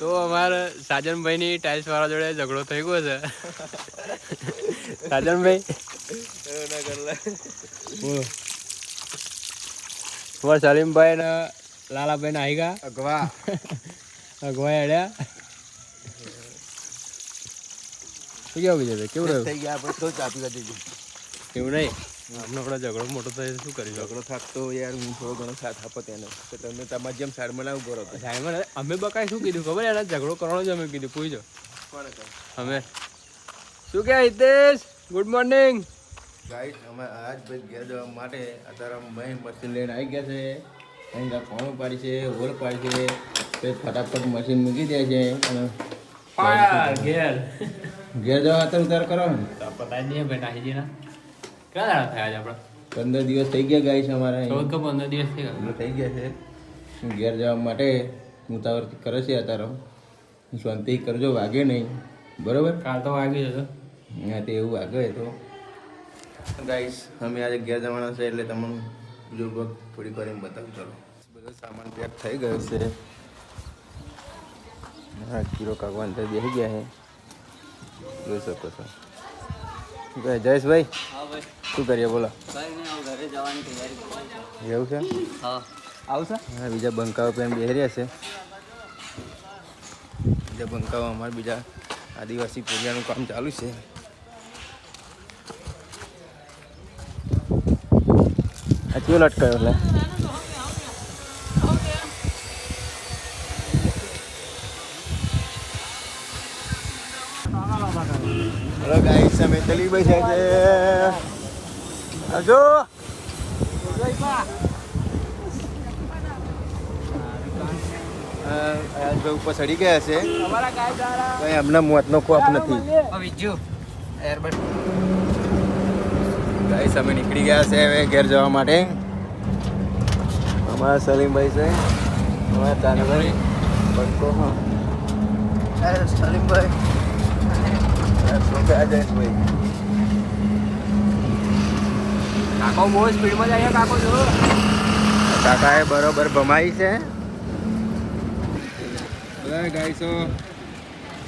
તો અમારે સાજનભાઈની ટાઇલ્સ વાળા જોડે ઝઘડો થઈ ગયો છે. સાજનભાઈ? બોલો અમારા સલીમભાઈ ને લાલાભાઈ ને આવી ગયા અગવા અગવા અડ્યા કેવું બીજું કેવું રહ્યું? થઈ ગયા આપણે તો ચાપી દીધી. એવું નહીં? આપણો ઝઘડો મોટો થાય શું કરી ઝઘડો થાક તો યાર હું થોડો ઘણો સાથ આપો તેને. તો તમે તમારી જેમ સાઈડમાં ઊભો રહો. અમે બકાય શું કીધું? ખબર? એને ઝઘડો કરવાનો જ અમે કીધું. કોણે અમે. શું કે હિતેશ? ગુડ મોર્નિંગ ગાઈડ અમે આજ ભાઈ ઘેર જવા માટે અત્યારે મેં મશીન લઈને આવી ગયા છે. અહીં કોણું પાડી છે હોલ પાડી છે. તે ફટાફટ મશીન મૂકી દે છે અને ઘેર. ઘેર જવા અત્યારે ઉતાર કરો ને. પતા બેટા ભાઈ નાહીજી ક્યાં દાડા થયા છે આપણે? પંદર દિવસ થઈ ગયા ગાઈસ અમારે અહીં. ચૌદ કે પંદર દિવસ થઈ ગયા. થઈ ગયા છે. ઘેર જવા માટે ઉતાવળ કરે છે અત્યારે. શાંતિ કરજો વાગે નહીં. બરોબર? કાલ તો વાગી જશે. હા તે એવું વાગે તો. ગાઈસ અમે આજે ઘેર જવાના છે એટલે તમને જો થોડીક વાર એમ બતાવું ચાલો. બધો સામાન પેક થઈ ગયો છે. હા કિલો કાકવા અંદર બેસી ગયા છે. જોઈ શકો છો. જયેશભાઈ? શું કરીએ બોલો. એવું છે? આવશે હા બીજા બંકાઓ પણ બેસી રહ્યા છે. બીજા બંકાઓ અમારે બીજા આદિવાસી પૂજાનું કામ ચાલુ છે. આ લટકાયો એટલે હલો ગાઈસ અમે ચલી બેઠા છે. હજો? ભાઈ ઉપર ચડી ગયા છે. એમના મોતનો કોપ નથી. ગાઈસ અમે નીકળી ગયા છે હવે ઘેર જવા માટે. અમારા સલીમભાઈ છે. અમારા તાનાભાઈ બંકો, હા. સલીમભાઈ. કાકો બહુ સ્પીડમાં જાય કાકો જો. કાકાએ બરોબર ભમાઈ છે. બધા ગાઈસો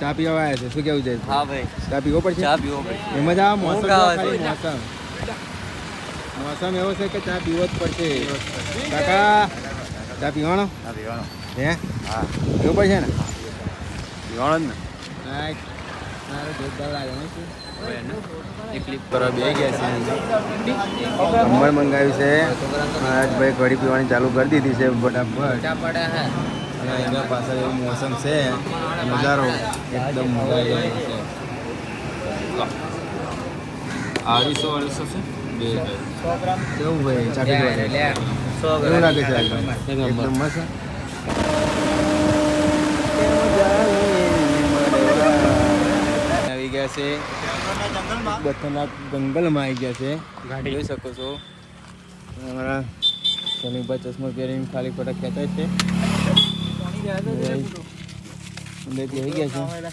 ચા પીવા આવ્યા છે. શું કેવું છે? હા ભાઈ. ચા પીવો પડશે? ચા પીવો ભાઈ એમાં જ મોસમ આવે મોસમ. મોસમ એવો છે કે ચા પીવો જ પડશે. કાકા ચા પીવાનો? હા પીવાનો. હે? હા. પીવો પડશે ને? પીવાનો જ ને. ખમણ મંગાવ્યું છે. મહારાજભાઈ કઢી પીવાની ચાલુ કરી દીધી છે ફટાફટ. અને એના પાછળ એવું મોસમ છે. નજારો એકદમ અઢીસો અઢીસો છે? બે કેવું ભાઈ? ચાટી કેવું લાગે છે? એકદમ મસ્ત આવી ગયા છે. બથાના જંગલમાં આવી ગયા છે. ગાડી. જોઈ શકો છો. અમારા સોનીભાઈ ચશ્મો પહેરીને ખાલી ફોટા ખેંચાય છે. અંદર બેસી ગયા છે.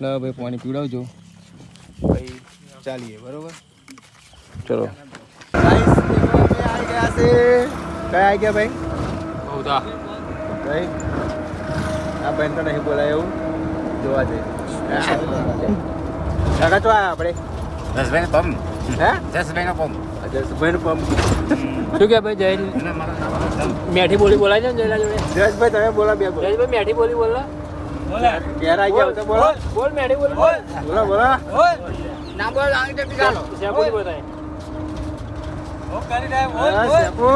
લો ભાઈ પાણી પીવડાવજો. ભાઈ ચાલીએ બરોબર? ચલો. ગયા છે. કયા આવી ગયા ભાઈ? ભાઈ આ બેન તો નહીં બોલાય એવું? જોવા જઈએ. કાકા તો આયા આપણે. દસભાઈ પમ. હે? દસભાઈ નો પમ દસભાઈ નો પંપ શું કે ભાઈ જય મેઠી બોલી બોલાય છે ને જયલા જોડે? જયેશભાઈ તમે બોલા બે બોલ. જયેશભાઈ મેઠી બોલી બોલ. ઘેર આવી ગયા તો બોલો બોલ. મેઠી બોલી બોલ. બોલો. બોલો ના બોલ. આંગળી ટેપી ચાલો શેપુરી બતાય હા, શેપુ.